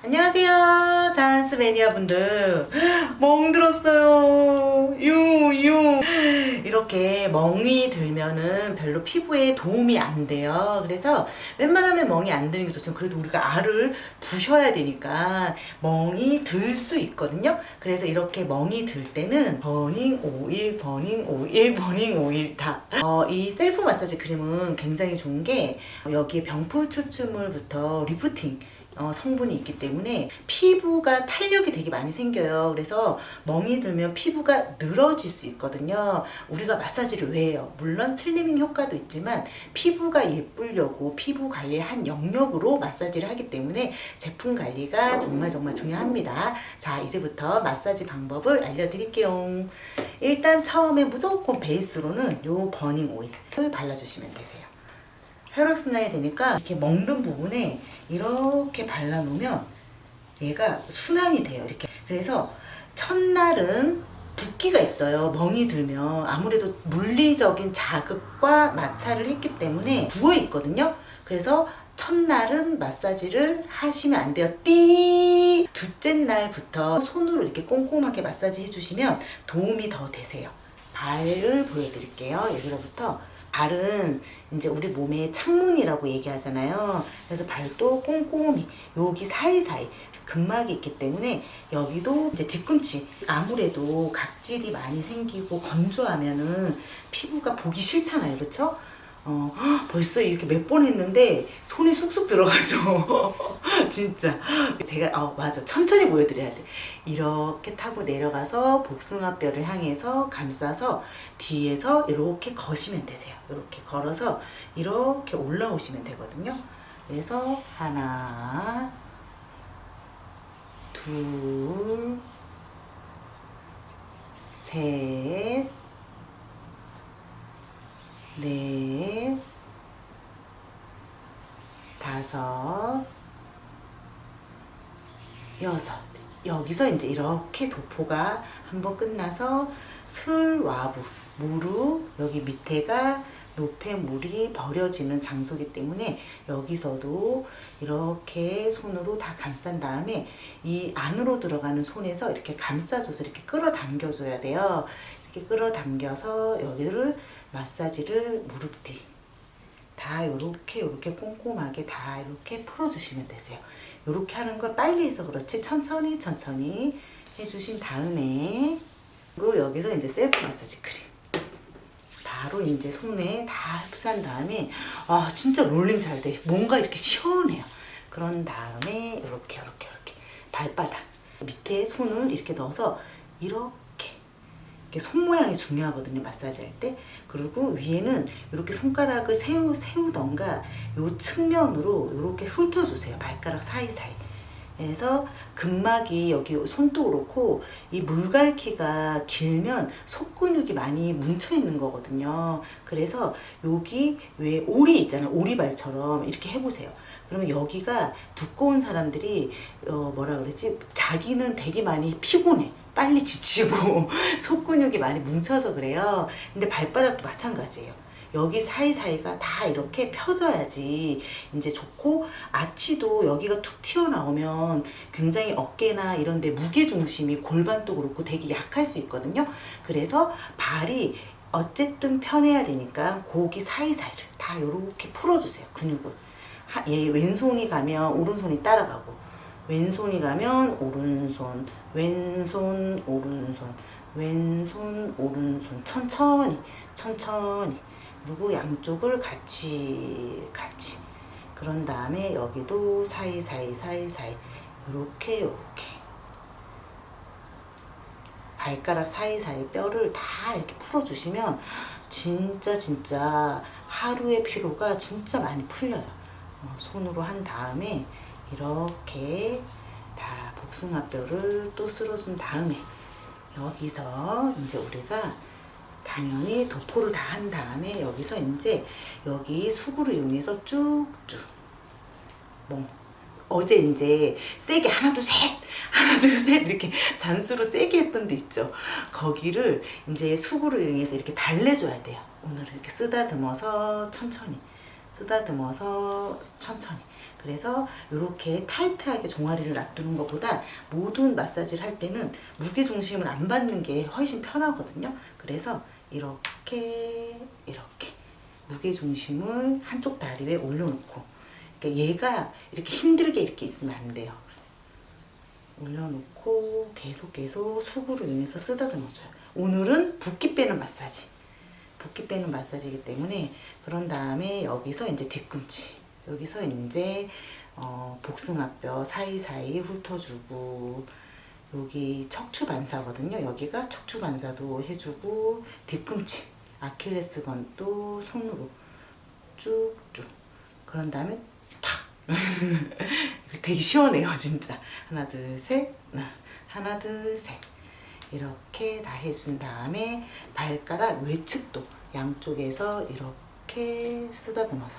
안녕하세요. 잔스 매니아 분들. 멍 들었어요. 유, 유. 이렇게 멍이 들면은 별로 피부에 도움이 안 돼요. 그래서 웬만하면 멍이 안 드는 게 좋지만 그래도 우리가 알을 부셔야 되니까 멍이 들 수 있거든요. 그래서 이렇게 멍이 들 때는 버닝 오일, 버닝 오일, 버닝 오일 다. 어, 이 셀프 마사지 크림은 굉장히 좋은 게 여기에 병풀 추출물부터 리프팅 어, 성분이 있기 때문에 피부가 탄력이 되게 많이 생겨요. 그래서 멍이 들면 피부가 늘어질 수 있거든요. 우리가 마사지를 왜 해요? 물론 슬리밍 효과도 있지만 피부가 예쁘려고 피부 관리의 한 영역으로 마사지를 하기 때문에 제품 관리가 정말 정말 중요합니다. 자, 이제부터 마사지 방법을 알려드릴게요. 일단 처음에 무조건 베이스로는 요 버닝 오일을 발라주시면 되세요. 혈액순환이 되니까 이렇게 멍든 부분에 이렇게 발라놓으면 얘가 순환이 돼요. 이렇게. 그래서 첫날은 붓기가 있어요. 멍이 들면 아무래도 물리적인 자극과 마찰을 했기 때문에 부어 있거든요. 그래서 첫날은 마사지를 하시면 안 돼요. 띠! 둘째 날부터 손으로 이렇게 꼼꼼하게 마사지 해주시면 도움이 더 되세요. 발을 보여드릴게요. 여기로부터 발은 이제 우리 몸의 창문이라고 얘기하잖아요. 그래서 발도 꼼꼼히 여기 사이사이 근막이 있기 때문에 여기도 이제 뒤꿈치 아무래도 각질이 많이 생기고 건조하면은 피부가 보기 싫잖아요. 그렇죠? 어, 헉, 벌써 이렇게 몇 번 했는데 손이 쑥쑥 들어가죠. 진짜. 제가, 어, 맞아. 천천히 보여드려야 돼. 이렇게 타고 내려가서 복숭아뼈를 향해서 감싸서 뒤에서 이렇게 거시면 되세요. 이렇게 걸어서 이렇게 올라오시면 되거든요. 그래서 하나, 둘, 셋, 넷, 다섯, 여섯. 여기서 이제 이렇게 도포가 한번 끝나서 슬와부, 무릎, 여기 밑에가 노폐물이 버려지는 장소이기 때문에 여기서도 이렇게 손으로 다 감싼 다음에 이 안으로 들어가는 손에서 이렇게 감싸줘서 이렇게 끌어당겨줘야 돼요. 이렇게 끌어당겨서 여기를 마사지를 무릎 뒤. 다 요렇게 요렇게 꼼꼼하게 다 이렇게 풀어주시면 되세요. 요렇게 하는 걸 빨리 해서 그렇지 천천히 천천히 해주신 다음에 그리고 여기서 이제 셀프 마사지 크림 바로 이제 손에 다 흡수한 다음에 아 진짜 롤링 잘 돼. 뭔가 이렇게 시원해요. 그런 다음에 이렇게 이렇게 이렇게 발바닥 밑에 손을 이렇게 넣어서 이렇게 손 모양이 중요하거든요 마사지 할 때. 그리고 위에는 이렇게 손가락을 세우 세우던가 요 측면으로 이렇게 훑어주세요 발가락 사이사이. 그래서 근막이 여기 손도 그렇고 이 물갈퀴가 길면 속근육이 많이 뭉쳐 있는 거거든요. 그래서 여기 왜 오리 있잖아요. 오리발처럼 이렇게 해보세요. 그러면 여기가 두꺼운 사람들이 어 뭐라 그러지? 자기는 되게 많이 피곤해. 빨리 지치고 속근육이 많이 뭉쳐서 그래요. 근데 발바닥도 마찬가지예요. 여기 사이사이가 다 이렇게 펴져야지 이제 좋고 아치도 여기가 툭 튀어나오면 굉장히 어깨나 이런 데 무게중심이 골반도 그렇고 되게 약할 수 있거든요. 그래서 발이 어쨌든 편해야 되니까 고기 사이사이를 다 이렇게 풀어주세요. 근육을. 하- 얘 왼손이 가면 오른손이 따라가고 왼손이 가면 오른손, 왼손, 오른손, 왼손, 오른손. 천천히, 천천히. 그리고 양쪽을 같이 같이. 그런 다음에 여기도 사이사이 사이사이. 이렇게 이렇게. 발가락 사이사이 뼈를 다 이렇게 풀어주시면 진짜 진짜 하루의 피로가 진짜 많이 풀려요. 어, 손으로 한 다음에 이렇게 다 복숭아뼈를 또 쓸어준 다음에 여기서 이제 우리가 당연히 도포를 다 한 다음에 여기서 이제 여기 수구를 이용해서 쭉쭉 뭐 어제 이제 세게 하나 둘 셋 하나 둘 셋 이렇게 잔수로 세게 했던 데 있죠. 거기를 이제 수구를 이용해서 이렇게 달래줘야 돼요. 오늘 이렇게 쓰다듬어서 천천히 쓰다듬어서 천천히 그래서 이렇게 타이트하게 종아리를 놔두는 것보다 모든 마사지를 할 때는 무게 중심을 안 받는 게 훨씬 편하거든요. 그래서 이렇게 이렇게 무게 중심을 한쪽 다리 위에 올려놓고 그러니까 얘가 이렇게 힘들게 이렇게 있으면 안 돼요. 올려놓고 계속 계속 수구를 이용해서 쓰다듬어줘요. 오늘은 붓기 빼는 마사지. 붓기 빼는 마사지이기 때문에 그런 다음에 여기서 이제 뒤꿈치 여기서 이제 어, 복숭아뼈 사이사이 훑어주고 여기 척추 반사거든요. 여기가 척추 반사도 해주고 뒤꿈치 아킬레스건도 손으로 쭉쭉. 그런 다음에 탁! 되게 시원해요 진짜. 하나 둘셋. 하나 둘셋. 이렇게 다 해준 다음에 발가락 외측도 양쪽에서 이렇게 쓰다듬어서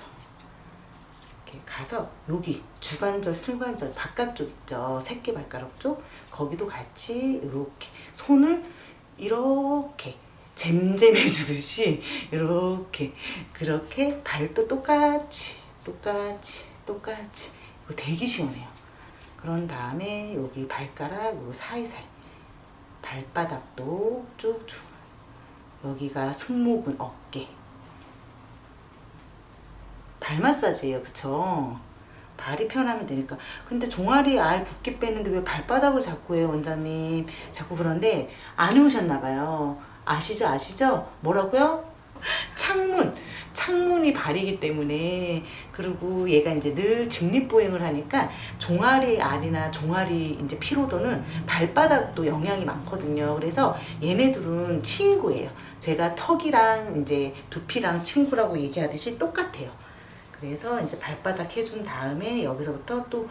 이렇게 가서 여기 주관절 슬관절 바깥쪽 있죠? 새끼 발가락 쪽? 거기도 같이 이렇게 손을 이렇게 잼잼 해 주듯이 이렇게 그렇게 발도 똑같이 똑같이 똑같이. 이거 되게 시원해요. 그런 다음에 여기 발가락 요 사이사이. 발바닥도 쭉쭉 여기가 승모근 어깨 발 마사지예요 그쵸? 발이 편하면 되니까. 근데 종아리 알 붓기 빼는데 왜 발바닥을 자꾸 해요 원장님? 자꾸 그런데 안 해오셨나 봐요. 아시죠 아시죠? 뭐라고요? 창문. 창문이 발이기 때문에. 그리고 얘가 이제 늘 직립보행을 하니까 종아리 알이나 종아리 이제 피로도는 발바닥도 영향이 많거든요. 그래서 얘네들은 친구예요. 제가 턱이랑 이제 두피랑 친구라고 얘기하듯이 똑같아요. 그래서 이제 발바닥 해준 다음에 여기서부터 또,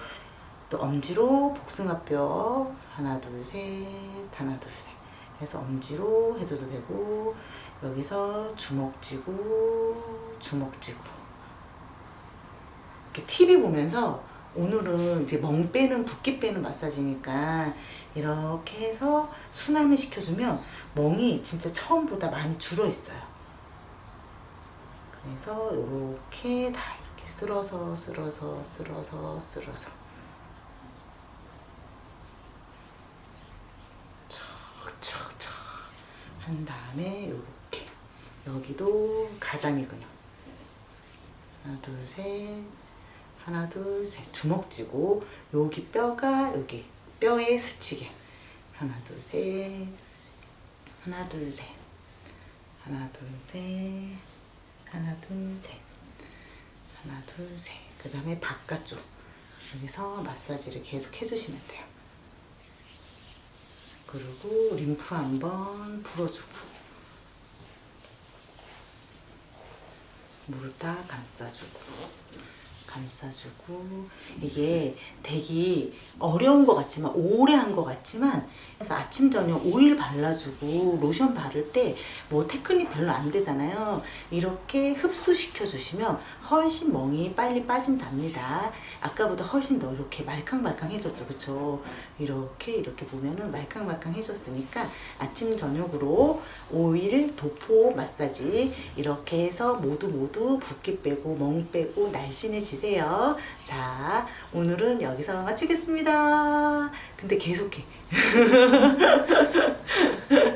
또 엄지로 복숭아뼈 하나 둘셋 하나 둘셋 해서 엄지로 해줘도 되고 여기서 주먹 쥐고 주먹 쥐고 이렇게 TV 보면서 오늘은 이제 멍 빼는 붓기 빼는 마사지니까 이렇게 해서 순환을 시켜주면 멍이 진짜 처음보다 많이 줄어 있어요. 그래서 이렇게 다 이렇게 쓸어서 쓸어서 쓸어서 쓸어서. 척척척. 한 다음에 이렇게. 여기도 근육 하나 둘 셋. 하나 둘 셋. 주먹 쥐고 여기 뼈가 여기 뼈에 스치게 하나 둘 셋. 하나 둘 셋. 하나 둘 셋 하나 둘셋. 하나 둘셋. 그 다음에 바깥쪽. 여기서 마사지를 계속 해주시면 돼요. 그리고 림프 한번 풀어주고 물다 감싸주고 감싸주고 이게 되게 어려운 것 같지만 오래 한 것 같지만 그래서 아침 저녁 오일 발라주고 로션 바를 때 뭐 테크닉 별로 안 되잖아요. 이렇게 흡수시켜 주시면 훨씬 멍이 빨리 빠진답니다. 아까보다 훨씬 더 이렇게 말캉말캉해졌죠. 그쵸? 이렇게 이렇게 보면은 말캉말캉해졌으니까 아침 저녁으로 오일 도포 마사지 이렇게 해서 모두 모두 붓기 빼고 멍 빼고 날씬해지 세요. 자 오늘은 여기서 마치겠습니다. 근데 계속해